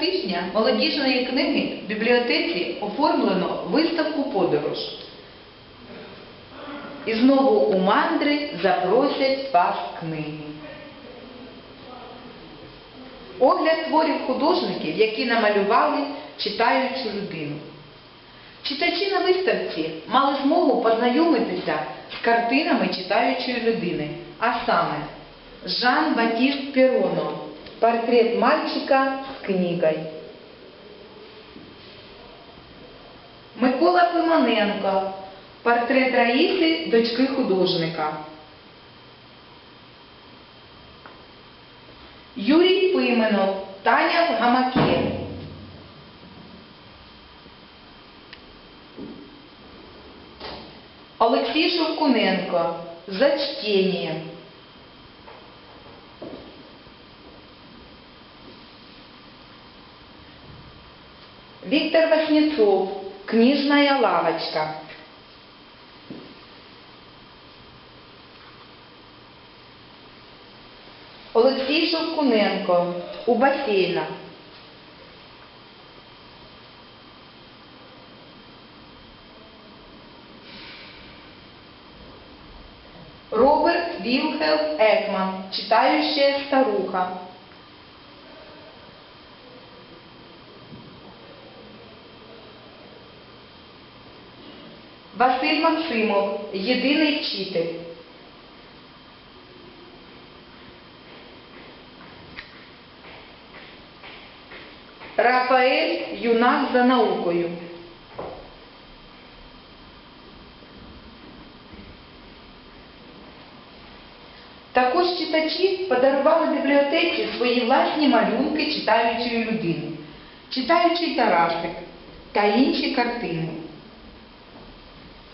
тижня молодіжної книги в бібліотеці оформлено виставку подорож. І знову у мандри запросять вас книги. Огляд творів художників, які намалювали читаючу людину. Читачі на виставці мали змогу познайомитися з картинами читаючої людини, а саме Жан Батіст Пероно «Портрет мальчика з книгою». Микола Пимоненко «Портрет Раїси, дочки художника». Юрій Пименов Таня в гамаке. Олексій Шовкуненко «За чтение». Виктор Васнецов «Книжная лавочка». Олексій Шовкуненко у басейнах. Роберт Вілхелм Екман, читающая старуха. Василь Максимов, єдиний вчитель. Рафаель Юнак за наукою. Також читачі подарували бібліотеці свої власні малюнки читаючої людини, читаючий Тарасик та інші картини.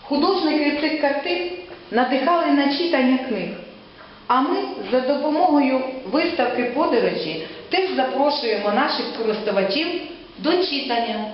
Художники цих картин надихали на читання книг. А ми за допомогою виставки подорожі теж запрошуємо наших користувачів до читання.